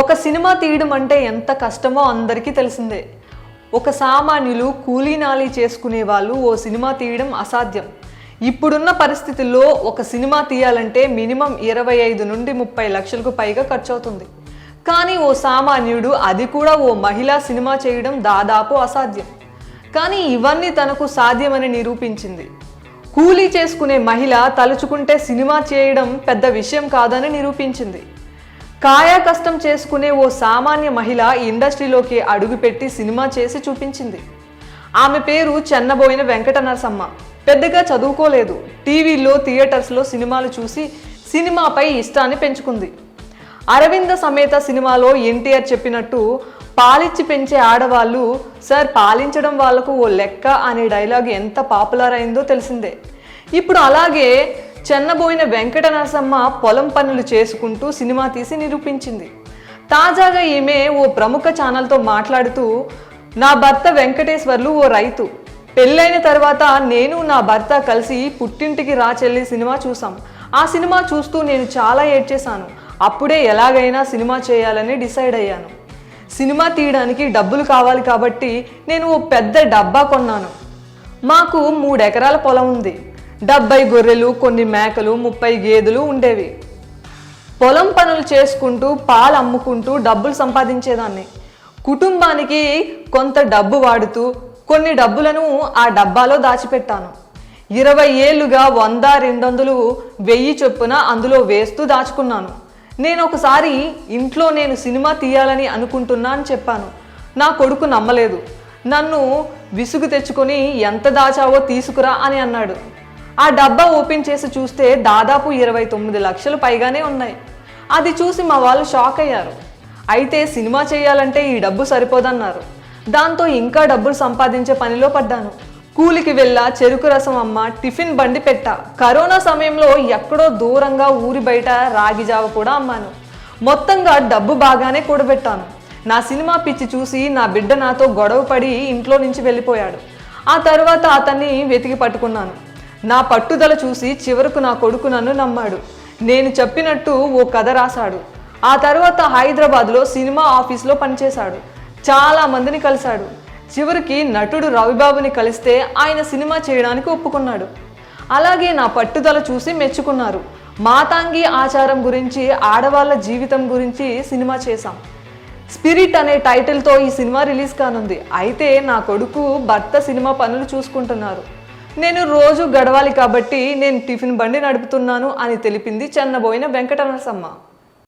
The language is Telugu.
ఒక సినిమా తీయడం అంటే ఎంత కష్టమో అందరికీ తెలిసిందే. ఒక సామాన్యులు కూలీనాలి చేసుకునే వాళ్ళు ఓ సినిమా తీయడం అసాధ్యం. ఇప్పుడున్న పరిస్థితుల్లో ఒక సినిమా తీయాలంటే మినిమం ఇరవై ఐదు నుండి ముప్పై లక్షలకు పైగా ఖర్చు అవుతుంది కానీ ఓ సామాన్యుడు అది కూడా ఓ మహిళా సినిమా చేయడం దాదాపు అసాధ్యం. కానీ ఇవన్నీ తనకు సాధ్యమని నిరూపించింది. కూలీ చేసుకునే మహిళ తలుచుకుంటే సినిమా చేయడం పెద్ద విషయం కాదని నిరూపించింది. కాయా కష్టం చేసుకునే ఓ సామాన్య మహిళ ఈ ఇండస్ట్రీలోకి అడుగుపెట్టి సినిమా చేసి చూపించింది. ఆమె పేరు చెన్నబోయిన వెంకట నరసమ్మ పెద్దగా చదువుకోలేదు. టీవీలో థియేటర్స్లో సినిమాలు చూసి సినిమాపై ఇష్టాన్ని పెంచుకుంది. అరవింద సమేత సినిమాలో ఎన్టీఆర్ చెప్పినట్టు పాలిచ్చి పెంచే ఆడవాళ్ళు సార్ పాలించడం వాళ్ళకు ఓ లెక్క అనే డైలాగ్ ఎంత పాపులర్ అయిందో తెలిసిందే. ఇప్పుడు అలాగే చెన్నబోయిన వెంకట నరసమ్మ పొలం పనులు చేసుకుంటూ సినిమా తీసి నిరూపించింది. తాజాగా ఈమె ఓ ప్రముఖ ఛానల్తో మాట్లాడుతూ నా భర్త వెంకటేశ్వర్లు ఓ రైతు. పెళ్ళైన తర్వాత నేను నా భర్త కలిసి పుట్టింటికి రా చెల్లి సినిమా చూసాం ఆ సినిమా చూస్తూ నేను చాలా ఏడ్చేశాను. అప్పుడే ఎలాగైనా సినిమా చేయాలని డిసైడ్ అయ్యాను. సినిమా తీయడానికి డబ్బులు కావాలి కాబట్టి నేను ఓ పెద్ద డబ్బా కొన్నాను. మాకు మూడెకరాల పొలం ఉంది. డెబ్బై గొర్రెలు కొన్ని మేకలు ముప్పై గేదెలు ఉండేవి. పొలం పనులు చేసుకుంటూ పాలు అమ్ముకుంటూ డబ్బులు సంపాదించేదాన్ని. కుటుంబానికి కొంత డబ్బు వాడుతూ కొన్ని డబ్బులను ఆ డబ్బాలో దాచిపెట్టాను. ఇరవై ఏళ్ళుగా వంద రెండు వందలు వెయ్యి చొప్పున అందులో వేస్తూ దాచుకున్నాను. నేను ఒకసారి ఇంట్లో నేను సినిమా తీయాలని అనుకుంటున్నా అని చెప్పాను. నా కొడుకు నమ్మలేదు. నన్ను విసుగు తెచ్చుకొని ఎంత దాచావో తీసుకురా అని అన్నాడు. ఆ డబ్బా ఓపెన్ చేసి చూస్తే దాదాపు ఇరవై తొమ్మిది లక్షలు పైగానే ఉన్నాయి. అది చూసి మా వాళ్ళు షాక్ అయ్యారు. అయితే సినిమా చేయాలంటే ఈ డబ్బు సరిపోదన్నారు. దాంతో ఇంకా డబ్బులు సంపాదించే పనిలో పడ్డాను. కూలికి వెళ్ళా చెరుకు రసం అమ్మ టిఫిన్ బండి పెట్టా. కరోనా సమయంలో ఎక్కడో దూరంగా ఊరి బయట రాగి జావ కూడా అమ్మాను. మొత్తంగా డబ్బు బాగానే కూడబెట్టాను. నా సినిమా పిచ్చి చూసి నా బిడ్డ నాతో గొడవ పడి ఇంట్లో నుంచి వెళ్ళిపోయాడు. ఆ తర్వాత అతన్ని వెతికి పట్టుకున్నాను. నా పట్టుదల చూసి చివరకు నా కొడుకు నన్ను నమ్మాడు. నేను చెప్పినట్టు ఓ కథ రాశాడు. ఆ తర్వాత హైదరాబాద్లో సినిమా ఆఫీస్లో పనిచేశాడు. చాలా మందిని కలిశాడు. చివరికి నటుడు రవిబాబుని కలిస్తే ఆయన సినిమా చేయడానికి ఒప్పుకున్నాడు. అలాగే నా పట్టుదల చూసి మెచ్చుకున్నారు. మాతాంగి ఆచారం గురించి ఆడవాళ్ళ జీవితం గురించి సినిమా చేశాం. స్పిరిట్ అనే టైటిల్తో ఈ సినిమా రిలీజ్ కానుంది. అయితే నా కొడుకు భర్త సినిమా పనులు చూసుకుంటున్నారు. నేను రోజు గడవాలి కాబట్టి నేను టిఫిన్ బండి నడుపుతున్నాను అని తెలిపింది చెన్నబోయిన వెంకటనరసమ్మ